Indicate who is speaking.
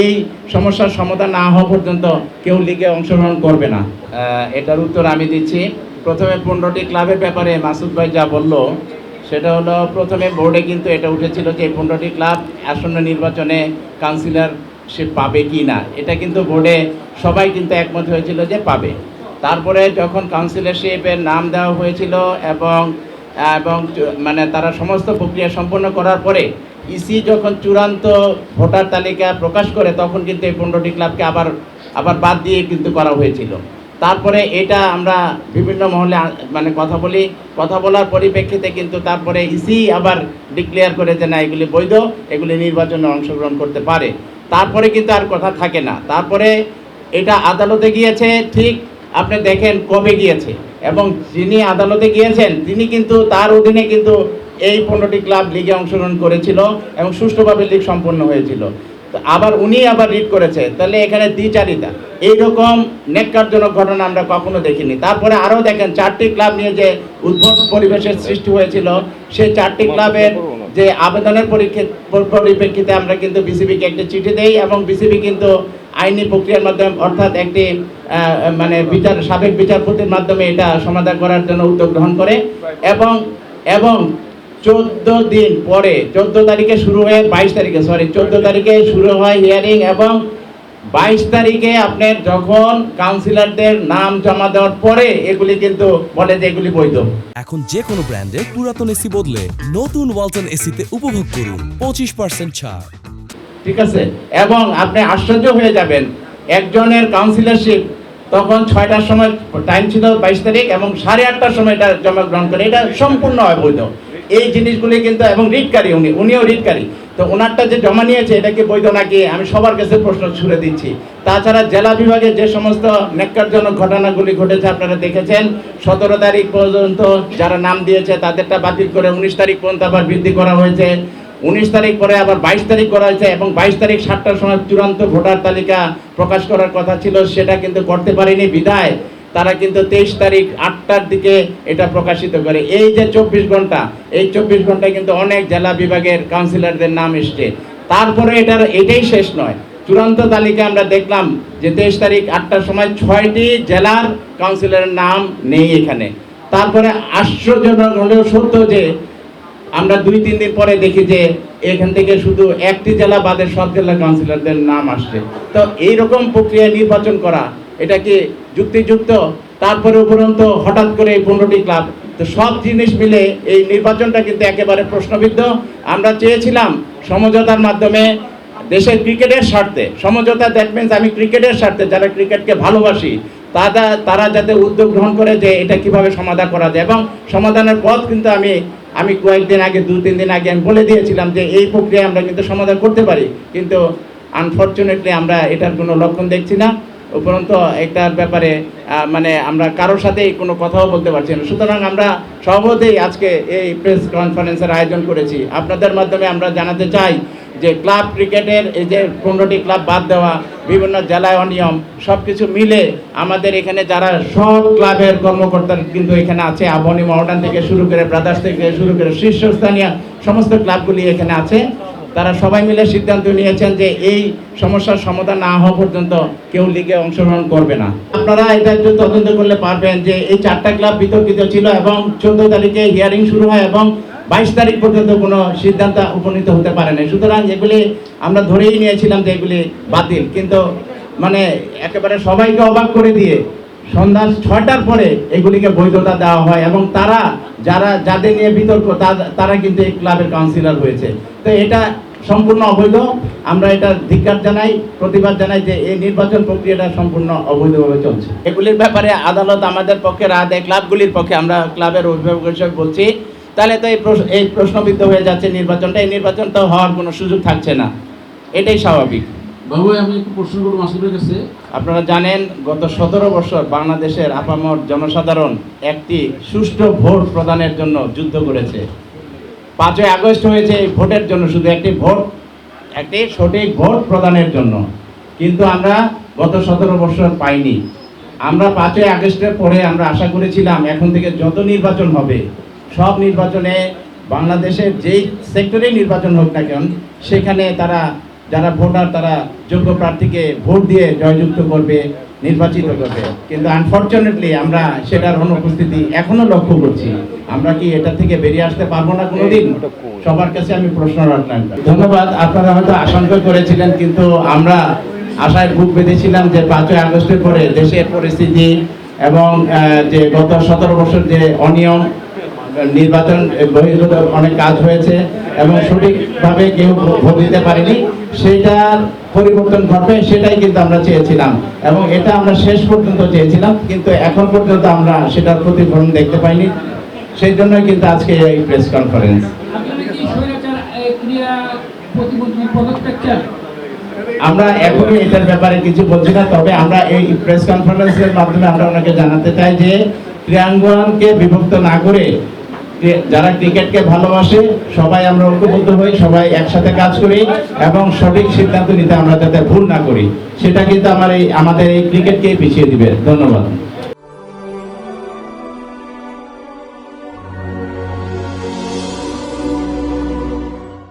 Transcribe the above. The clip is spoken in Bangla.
Speaker 1: এই সমস্যার সমাধান না হওয়া পর্যন্ত কেউ লিগে অংশগ্রহণ করবে না। এটার উত্তর আমি দিচ্ছি। প্রথমে পনেরোটি ক্লাবের ব্যাপারে মাসুদ ভাই যা বলল, সেটা হলো প্রথমে বোর্ডে কিন্তু এটা উঠেছিল যে পনেরোটি ক্লাব আসন্ন নির্বাচনে কাউন্সিলরশিপ পাবে কি না। এটা কিন্তু বোর্ডে সবাই কিন্তু একমত হয়েছিল যে পাবে। তারপরে যখন কাউন্সিলরশিপের নাম দেওয়া হয়েছিল এবং এবং মানে তারা সমস্ত প্রক্রিয়া সম্পন্ন করার পরে ইসি যখন চূড়ান্ত ভোটার তালিকা প্রকাশ করে, তখন কিন্তু এই পনেরোটি ক্লাবকে আবার আবার বাদ দিয়ে কিন্তু করা হয়েছিল। তারপরে এটা আমরা বিভিন্ন মহলে মানে কথা বলি। কথা বলার পরিপ্রেক্ষিতে কিন্তু তারপরে ইসি আবার ডিক্লেয়ার করে যে না, এগুলি বৈধ, এগুলি নির্বাচনে অংশগ্রহণ করতে পারে। তারপরে কিন্তু আর কথা থাকে না। তারপরে এটা আদালতে গিয়েছে, ঠিক আপনি দেখেন কবে গিয়েছে। এবং যিনি আদালতে গিয়েছেন, তিনি কিন্তু তার অধীনে কিন্তু এই পনেরোটি ক্লাব লিগে অংশগ্রহণ করেছিল এবং সুষ্ঠুভাবে লিগ সম্পন্ন হয়েছিল। আবার উনি আবার রিড করেছে। তাহলে এখানে দ্বিচারিতা। এইরকম নেককারজনক ঘটনা আমরা কখনো দেখিনি। তারপরে আরও দেখেন, চারটি ক্লাব নিয়ে যে উদ্ভব পরিবেশের সৃষ্টি হয়েছিল, সেই চারটি ক্লাবের যে আবেদনের পরীক্ষে- পরিপ্রেক্ষিতে আমরা কিন্তু বিসিবিকে একটি চিঠি দেই এবং বিসিবি কিন্তু আইনি প্রক্রিয়ার মাধ্যমে, অর্থাৎ একটি মানে বিচার, সাবেক বিচারপতির মাধ্যমে এটা সমাধান করার জন্য উদ্যোগ গ্রহণ করে। এবং এবং চোদ্দ দিন পরে, চোদ্দ তারিখে শুরু হয়ে, বাইশ তারিখে সরি চোদ্দ তারিখে শুরু হয় হিয়ারিং এবং বাইশ তারিখে আপনার যখন কাউন্সিলরদের নাম জমা দেওয়ার পরে এগুলি কিন্তু বলে যে এগুলি বৈধ।
Speaker 2: এখন যে কোনো ব্র্যান্ডের পুরাতন এসি বদলে নতুন ওয়ালটন এসিতে উপভোগ করুন, পঁচিশ পার্সেন্ট ছাড়।
Speaker 1: ঠিক আছে? এবং আপনি আশ্চর্য হয়ে যাবেন। একজনের কাউন্সিলরশিপ তখন ছয়টার সময় টাইম ছিল বাইশ তারিখ এবং সাড়ে আটটার সময় এটা জমা গ্রহণ করে। এটা সম্পূর্ণ অবৈধ। এই জিনিসগুলি কিন্তু এবং রিটকারী উনি, উনিও রিটকারী। তো ওনারটা যে জমা নিয়েছে এটা কি বৈধ নাকি? আমি সবার কাছে প্রশ্ন ছুড়ে দিচ্ছি। তাছাড়া জেলা বিভাগে যে সমস্ত নেককারজনক ঘটনাগুলি ঘটেছে আপনারা দেখেছেন, সতেরো তারিখ পর্যন্ত যারা নাম দিয়েছে তাদেরটা বাতিল করে উনিশ তারিখ পর্যন্ত আবার বৃদ্ধি করা হয়েছে। উনিশ তারিখ পরে আবার বাইশ তারিখ করা হয়েছে এবং বাইশ তারিখ সাতটার সময় চূড়ান্ত ভোটার তালিকা প্রকাশ করার কথা ছিল, সেটা কিন্তু করতে পারেনি বিদায় তারা কিন্তু তেইশ তারিখ আটটার দিকে এটা প্রকাশিত করে। এই যে চব্বিশ ঘণ্টা, এই চব্বিশ ঘন্টায় কিন্তু অনেক জেলা বিভাগের কাউন্সিলরদের নাম এসছে। তারপরে এটার, এটাই শেষ নয়। চূড়ান্ত তালিকা আমরা দেখলাম যে তেইশ তারিখ আটটার সময় ছয়টি জেলার কাউন্সিলরের নাম নেই এখানে। তারপরে আশ্চর্যজনক হলেও সত্য যে আমরা দুই, তিন দিন পরে দেখি যে এখান থেকে শুধু একটি জেলা বাদে সব জেলা কাউন্সিলরদের নাম আসছে। তো এই রকম প্রক্রিয়া নির্বাচন করা, এটা কি যুক্তিযুক্ত? তারপরে উপরন্ত হঠাৎ করে এই পনেরোটি ক্লাব, তো সব জিনিস মিলে এই নির্বাচনটা কিন্তু একেবারে প্রশ্নবিদ্ধ। আমরা চেয়েছিলাম সমঝোতার মাধ্যমে দেশের ক্রিকেটের স্বার্থে, সমঝোতা দ্যাট মিনস আমি ক্রিকেটের স্বার্থে, যারা ক্রিকেটকে ভালোবাসি তারা তারা যাতে উদ্যোগ গ্রহণ করে যে এটা কীভাবে সমাধান করা যায়। এবং সমাধানের পথ কিন্তু আমি আমি কয়েকদিন আগে, দু, তিন দিন আগে আমি বলে দিয়েছিলাম যে এই প্রক্রিয়া আমরা কিন্তু সমাধান করতে পারি। কিন্তু আনফর্চুনেটলি আমরা এটার কোনো লক্ষণ দেখছি না। উপরন্ত এটার ব্যাপারে মানে আমরা কারোর সাথেই কোনো কথাও বলতে পারছি না। সুতরাং আমরা সহজেই আজকে এই প্রেস কনফারেন্সের আয়োজন করেছি। আপনাদের মাধ্যমে আমরা জানাতে চাই যে ক্লাব ক্রিকেটের এই যে পনেরোটি ক্লাব বাদ দেওয়া, বিভিন্ন জেলায় অনিয়ম সব কিছু মিলে আমাদের এখানে যারা সব ক্লাবের কর্মকর্তা কিন্তু এখানে আছে, আবনি মহডান থেকে শুরু করে ব্রাদার্স থেকে শুরু করে শীর্ষস্থানীয় সমস্ত ক্লাবগুলি এখানে আছে। তারা সবাই মিলে সিদ্ধান্ত নিয়েছেন যে এই সমস্যার সমাধান না হওয়া পর্যন্ত কেউ লিগে অংশগ্রহণ করবে না। আপনারা এটা একটু তদন্ত করলে পারবেন যে এই চারটা ক্লাব বিতর্কিত ছিল এবং চোদ্দ তারিখে হিয়ারিং শুরু হয় এবং বাইশ তারিখ পর্যন্ত কোনো সিদ্ধান্ত উপনীত হতে পারে না সুতরাং এগুলি আমরা ধরেই নিয়েছিলাম যে এগুলি বাতিল। কিন্তু মানে একেবারে সবাইকে অবাক করে দিয়ে সন্ধ্যা ছয়টার পরে এগুলিকে বৈধতা দেওয়া হয় এবং তারা যারা, যাদের নিয়ে বিতর্ক তারা কিন্তু এই ক্লাবের কাউন্সিলর হয়েছে। তো এটা সম্পূর্ণ অবৈধ। আমরা এটা ধিক্কার জানাই, প্রতিবাদ জানাই যে এই নির্বাচন প্রক্রিয়াটা সম্পূর্ণ অবৈধভাবে চলছে। এগুলির ব্যাপারে আদালত আমাদের পক্ষে, রায় দেয়, ক্লাবগুলির পক্ষে আমরা ক্লাবের অভিভাবক হিসেবে বলছি তাহলে তো এই এই প্রশ্নবিদ্ধ হয়ে যাচ্ছে নির্বাচনটা। এই নির্বাচন তো হওয়ার কোনো সুযোগ থাকছে না। এটাই স্বাভাবিক।
Speaker 3: বাবু আমি একটু প্রশ্ন করব মাসুদের কাছে।
Speaker 1: আপনারা জানেন গত সতেরো বছর বাংলাদেশের আপামর জনসাধারণ একটি সুষ্ঠু ভোট প্রদানের জন্য যুদ্ধ করেছে। পাঁচই আগস্ট হয়েছে এই ভোটের জন্য শুধু একটি ভোট একটি সঠিক ভোট প্রদানের জন্য। কিন্তু আমরা গত সতেরো বছর পাইনি। আমরা পাঁচই আগস্টের পরে আমরা আশা করেছিলাম এখন থেকে যত নির্বাচন হবে সব নির্বাচনে বাংলাদেশের যেই সেক্টরে নির্বাচন হোক না কেন, সেখানে তারা, যারা ভোটার, তারা যোগ্য প্রার্থীকে ভোট দিয়ে জয়যুক্ত করবে, নির্বাচিত করবে। কিন্তু আনফর্চুনেটলি আমরা সেটার অনুপস্থিতি এখনও লক্ষ্য করছি। আমরা কি এটা থেকে বেরিয়ে আসতে পারব না কোনোদিন? সবার কাছে আমি প্রশ্ন রাখলাম। ধন্যবাদ। আপনারা হয়তো আশঙ্কা করেছিলেন, কিন্তু আমরা আশায় বুক বেঁধেছিলাম যে পাঁচই আগস্টের পরে দেশের পরিস্থিতি এবং যে গত সতেরো বছর যে অনিয়ম নির্বাচন বহির্ভূত অনেক কাজ হয়েছে এবং সঠিকভাবে কেউ ভোট দিতে পারেনি। সেটার পরিবর্তন ঘটবে সেটাই কিন্তু আমরা চেয়েছিলাম। এবং এটা আমরা শেষ পর্যন্ত চেয়েছিলাম কিন্তু এখন পর্যন্ত আমরা সেটার প্রতিফলন দেখতে পাইনি। সেই জন্যই কিন্তু আজকে এই প্রেস কনফারেন্স আমরা এখনই এটার ব্যাপারে কিছু বলছি না তবে আমরা এই প্রেস কনফারেন্সের মাধ্যমে আমরা ওনাকে জানাতে চাই যে ক্রীড়াঙ্গনকে বিভক্ত না ক্রি- যারা ক্রিকেটকে ভালোবাসে, সবাই আমরা ঐক্যবদ্ধ হই, সবাই একসাথে কাজ করি এবং সঠিক সিদ্ধান্ত নিতে আমরা যাতে ভুল না করি। সেটা কিন্তু আমার এই, আমাদের এই ক্রিকেটকেই পিছিয়ে দিবে। ধন্যবাদ।